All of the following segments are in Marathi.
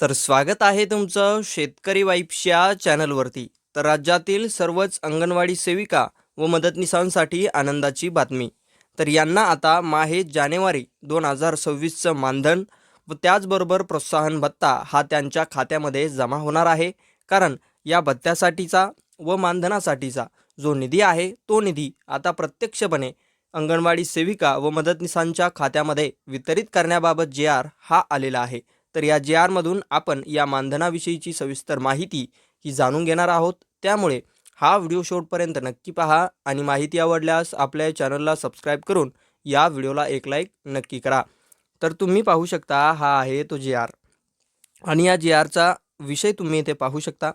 तर स्वागत आहे तुमचं शेतकरी वाईप्सच्या चॅनलवरती. तर राज्यातील सर्वच अंगणवाडी सेविका व मदतनीसांसाठी आनंदाची बातमी. तर यांना आता माहे जानेवारी दोन हजार सव्वीसचं मानधन व त्याचबरोबर प्रोत्साहन भत्ता हा त्यांच्या खात्यामध्ये जमा होणार आहे. कारण या भत्त्यासाठीचा व मानधनासाठीचा जो निधी आहे तो निधी आता प्रत्यक्षपणे अंगणवाडी सेविका व मदतनीसांच्या खात्यामध्ये वितरित करण्याबाबत जे आर हा आलेला आहे. तर या जे आरमधून आपण या मानधनाविषयीची सविस्तर माहिती ही जाणून घेणार आहोत. त्यामुळे हा व्हिडिओ शेवटपर्यंत नक्की पहा आणि माहिती आवडल्यास आपल्या चॅनलला सबस्क्राईब करून या व्हिडिओला एक लाईक नक्की करा. तर तुम्ही पाहू शकता हा आहे तो जे आर. आणि या जे आरचा विषय तुम्ही इथे पाहू शकता.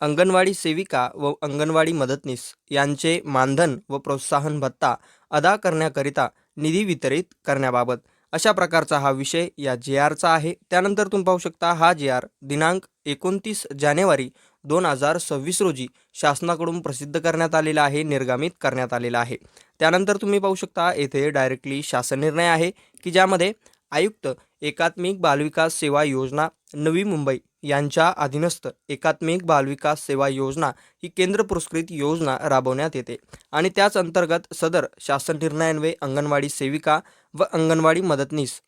अंगणवाडी सेविका व अंगणवाडी मदतनीस यांचे मानधन व प्रोत्साहन भत्ता अदा करण्याकरिता निधी वितरित करण्याबाबत. अशा प्रकारचा हा विषय या जे आरचा आहे. त्यानंतर तुम्ही पाहू शकता हा जे आर दिनांक एकोणतीस जानेवारी दोन हजार सव्वीस रोजी शासनाकडून प्रसिद्ध करण्यात आलेला आहे निर्गमित करण्यात आलेला आहे. त्यानंतर तुम्ही पाहू शकता येथे डायरेक्टली शासन निर्णय आहे की ज्यामध्ये आयुक्त एकात्मिक बालविकास सेवा योजना नवी मुंबई यांच्या अधीनस्थ एकात्मिक बालविकास सेवा योजना ही केंद्र पुरस्कृत योजना राबवण्यात येते. आणि त्याच अंतर्गत सदर शासन निर्णयान्वये अंगणवाडी सेविका व अंगणवाडी मदतनीस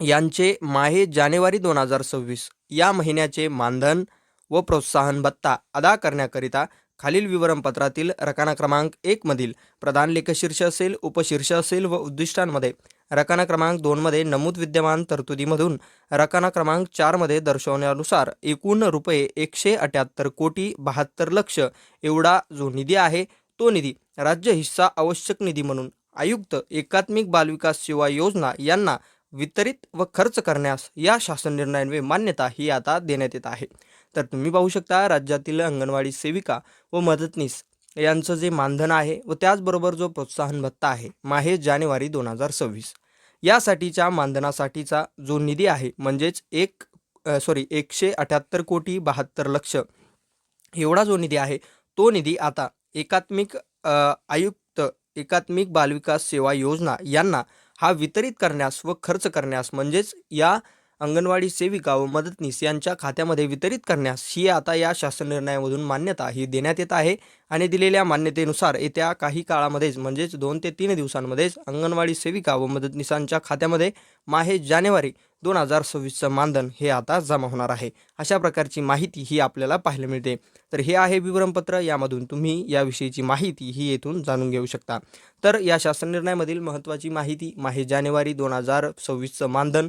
यांचे माहे जानेवारी दोन हजार सव्वीस या महिन्याचे मानधन व प्रोत्साहन भत्ता अदा करण्याकरिता खालील विवरणपत्रातील रकाना क्रमांक एकमधील प्रधान लेखशीर्ष असेल उपशीर्ष असेल व उद्दिष्टांमध्ये रकाना क्रमांक दोनमध्ये नमूद विद्यमान तरतुदीमधून रकाना क्रमांक चारमध्ये दर्शवण्यानुसार एकूण रुपये एकशे अठ्याहत्तर कोटी बहात्तर लक्ष एवढा जो निधी आहे तो निधी राज्य हिस्सा आवश्यक निधी म्हणून आयुक्त एकात्मिक बालविकास सेवा योजना यांना वितरित व खर्च करण्यास या शासन निर्णयान्वये मान्यता ही आता देण्यात येत आहे. तर तुम्ही पाहू शकता राज्यातील अंगणवाडी सेविका व मदतनीस यांचं जे मानधन आहे व त्याचबरोबर जो प्रोत्साहन भत्ता आहे माहे जानेवारी दोन हजार सव्वीस. यासाठीच्या मानधनासाठीचा जो निधी आहे म्हणजेच एक सॉरी एकशे अठ्याहत्तर कोटी बहात्तर लक्ष एवढा जो निधी आहे तो निधी आता एकात्मिक आयुक्त एकात्मिक बालविकास सेवा योजना यांना हा वितरित करण्यास व खर्च करण्यास म्हणजेच या अंगणवाडी सेविका व मदतनीस यांच्या खात्यामध्ये वितरित करण्यास ही आता या शासन निर्णयामधून मान्यता ही देण्यात येत आहे आणि दिलेल्या मान्यतेनुसार येत्या काही काळामध्येच म्हणजेच दोन ते तीन दिवसांमध्येच अंगणवाडी सेविका व मदतनीसांच्या खात्यामध्ये माहे जानेवारी दोन हजार सव्वीसचं मानधन हे आता जमा होणार आहे. अशा प्रकारची माहिती ही आपल्याला पाहायला मिळते. तर हे आहे विवरणपत्र. यामधून तुम्ही याविषयीची माहिती ही येथून जाणून घेऊ शकता. तर या शासन निर्णयामधील महत्त्वाची माहिती माहे जानेवारी दोन हजार सव्वीसचं मानधन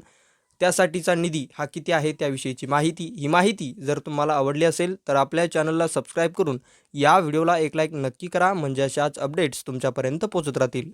त्यासाठीचा निधी हा किती आहे त्याविषयीची माहिती ही माहिती जर तुम्हाला आवडली असेल तर आपल्या चॅनलला सबस्क्राईब करून या व्हिडिओला एक लाईक नक्की करा म्हणजे अशाच अपडेट्स तुमच्यापर्यंत पोहोचत राहतील.